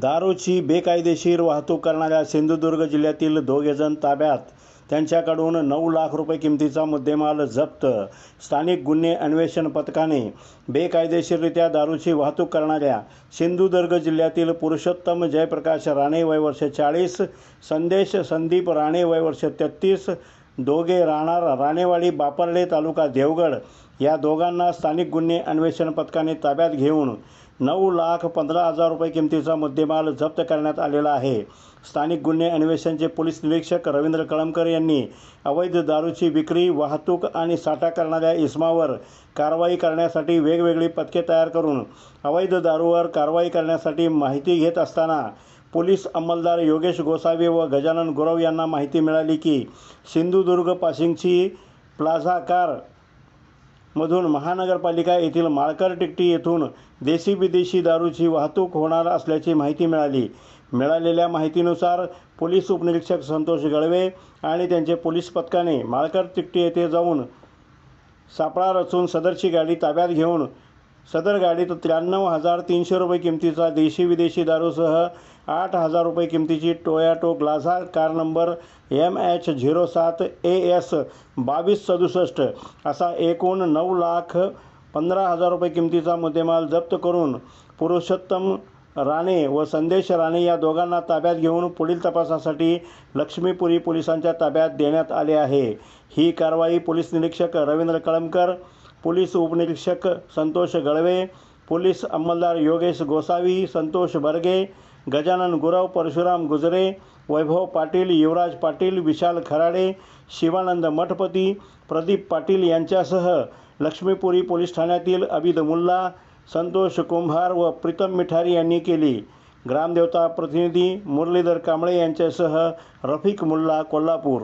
दारूची बेकायदेशीर वाहतूक करणाऱ्या सिंधुदुर्ग जिल्ह्यातील दोघेजण ताब्यात. त्यांच्याकडून नऊ लाख रुपये किमतीचा मुद्देमाल जप्त. स्थानिक गुन्हे अन्वेषण पथकाने बेकायदेशीररित्या दारूची वाहतूक करणाऱ्या सिंधुदुर्ग जिल्ह्यातील पुरुषोत्तम जयप्रकाश राणे वयवर्ष चाळीस संदेश संदीप राणे वयवर्ष तेहत्तीस दोघे राहणार राणेवाडी बापर्ले तालुका देवगड. या दोघांना स्थानिक गुन्हे अन्वेषण पथकाने ताब्यात घेऊन नऊ लाख पंधरा हजार रुपये किमतीचा मुद्देमाल जप्त करण्यात आलेला आहे. स्थानिक गुन्हे अन्वेषणचे पोलीस निरीक्षक रवींद्र कळमकर यांनी अवैध दारूची विक्री वाहतूक आणि साठा करणाऱ्या इसमावर कारवाई करण्यासाठी वेगवेगळी पथके तयार करून अवैध दारूवर कारवाई करण्यासाठी माहिती घेत असताना पोलीस अंमलदार योगेश गोसावी व गजानन गुरव यांना माहिती मिळाली की सिंधुदुर्ग पासिंगची प्लाझा कार मधून महानगरपालिका येथील माळकर टिकटी येथून देशी विदेशी दारूची वाहतूक होणार असल्याची माहिती मिळाली. मिळालेल्या माहितीनुसार पोलीस उपनिरीक्षक संतोष गळवे आणि त्यांचे पोलीस पथकाने माळकर तिकटी येथे जाऊन सापळा रचून सदरची गाडी ताब्यात घेऊन सदर गाडीत त्र्याण्णव हजार तीनशे रुपये किमतीचा देशी विदेशी दारूसह आठ हजार रुपये किमतीची Toyota Glanza car number M H zero सात ए एस बावीस सदुसष्ट असा एकूण नऊ लाख पंधरा हजार रुपये किमतीचा मुद्देमाल जप्त करून पुरुषोत्तम राणे व संदेश राणे या दोघांना ताब्यात घेऊन पुढील तपासासाठी लक्ष्मीपुरी पोलिसांच्या ताब्यात देण्यात आले आहे. ही कारवाई पोलीस निरीक्षक रवींद्र कळमकर पोलीस उपनिरीक्षक संतोष गळवे पोलीस अंमलदार योगेश गोसावी संतोष बर्गे गजानन गुरव परशुराम गुजरे वैभव पाटील युवराज पाटील विशाल खराडे शिवानंद मठपती प्रदीप पाटील यांच्यासह लक्ष्मीपुरी पोलीस ठाण्यातील अबिद मुल्ला संतोष कुंभार व प्रीतम मिठारी यांनी केली. ग्रामदेवता प्रतिनिधी मुरलीधर कांबळे यांच्यासह रफिक मुल्ला कोल्हापूर.